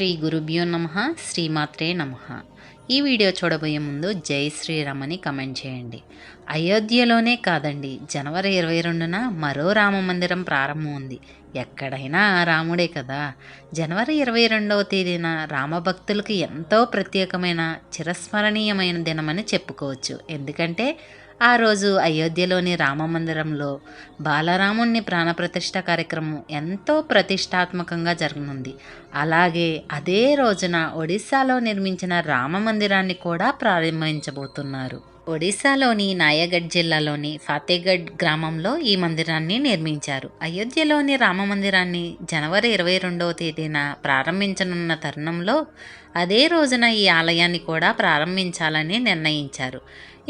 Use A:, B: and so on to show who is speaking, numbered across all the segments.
A: శ్రీ గురుభ్యో నమ శ్రీమాత్రే నమ. ఈ వీడియో చూడబోయే ముందు జై శ్రీరామని కమెంట్ చేయండి. అయోధ్యలోనే కాదండి జనవరి ఇరవై రెండున మరో రామ మందిరం ప్రారంభం ఉంది. ఎక్కడైనా రాముడే కదా. జనవరి ఇరవై రెండవ తేదీన రామభక్తులకు ఎంతో ప్రత్యేకమైన చిరస్మరణీయమైన దినమని చెప్పుకోవచ్చు. ఎందుకంటే ఆ రోజు అయోధ్యలోని రామ మందిరంలో బాలరాముణ్ణి ప్రాణప్రతిష్ఠ కార్యక్రమం ఎంతో ప్రతిష్టాత్మకంగా జరగనుంది. అలాగే అదే రోజున ఒడిశాలో నిర్మించిన రామ మందిరాన్ని కూడా ప్రారంభించబోతున్నారు. ఒడిశాలోని నాయగఢ్ జిల్లాలోని ఫతేగఢ్ గ్రామంలో ఈ మందిరాన్ని నిర్మించారు. అయోధ్యలోని రామ మందిరాన్ని జనవరి ఇరవై రెండవ తేదీన ప్రారంభించనున్న తరుణంలో అదే రోజున ఈ ఆలయాన్ని కూడా ప్రారంభించాలని నిర్ణయించారు.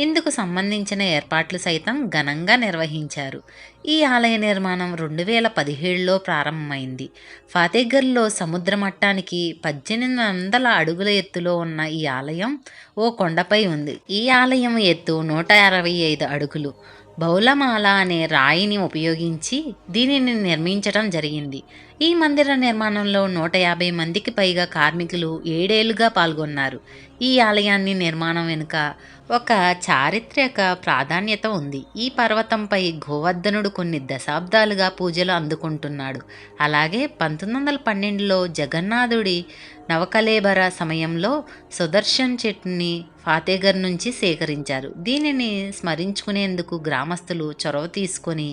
A: ఇందుకు సంబంధించిన ఏర్పాట్లు సైతం ఘనంగా నిర్వహించారు. ఈ ఆలయ నిర్మాణం రెండు వేల పదిహేడులో ప్రారంభమైంది. ఫతేగర్లో సముద్ర మట్టానికి పద్దెనిమిది వందల అడుగుల ఎత్తులో ఉన్న ఈ ఆలయం ఓ కొండపై ఉంది. ఈ ఆలయం ఎత్తు నూట అరవై ఐదు అడుగులు. బౌలమాల అనే రాయిని ఉపయోగించి దీనిని నిర్మించడం జరిగింది. ఈ మందిర నిర్మాణంలో నూట యాభై మందికి పైగా కార్మికులు ఏడేళ్ళుగా పాల్గొన్నారు. ఈ ఆలయాన్ని నిర్మాణం వెనుక ఒక చారిత్రక ప్రాధాన్యత ఉంది. ఈ పర్వతంపై గోవర్ధనుడు కొన్ని దశాబ్దాలుగా పూజలు అందుకుంటున్నాడు. అలాగే పంతొమ్మిది వందల పన్నెండులో జగన్నాథుడి నవకలేబర సమయంలో సుదర్శన్ చెట్టుని ఫాతేగర్ నుంచి సేకరించారు. దీనిని స్మరించుకునేందుకు గ్రామస్తులు చొరవ తీసుకొని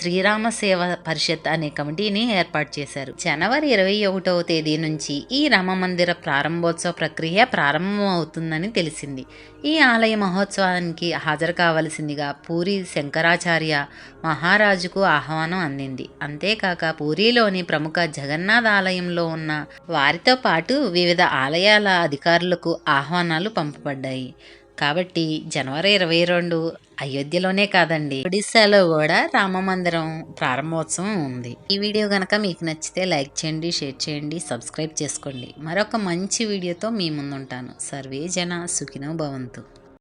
A: శ్రీరామ సేవ పరిషత్ అనే కమిటీని ఏర్పాటు చేశారు. చేశారు. జనవరి ఇరవై ఒకటవ తేదీ నుంచి ఈ రామ మందిర ప్రారంభోత్సవ ప్రక్రియ ప్రారంభమవుతుందని తెలిసింది. ఈ ఆలయ మహోత్సవానికి హాజరు కావలసిందిగా పూరి శంకరాచార్య మహారాజుకు ఆహ్వానం అందింది. అంతేకాక పూరిలోని ప్రముఖ జగన్నాథ ఆలయంలో ఉన్న వారితో పాటు వివిధ ఆలయాల అధికారులకు ఆహ్వానాలు పంపబడ్డాయి. కాబట్టి జనవరి ఇరవై రెండు అయోధ్యలోనే కాదండి. ఒడిశాలో కూడా రామ మందిరం ప్రారంభోత్సవం ఉంది. ఈ వీడియో కనుక మీకు నచ్చితే లైక్ చేయండి షేర్ చేయండి సబ్స్క్రైబ్ చేసుకోండి. మరొక మంచి వీడియోతో మీ ముందుంటాను. సర్వే జన సుఖినో భవంతు.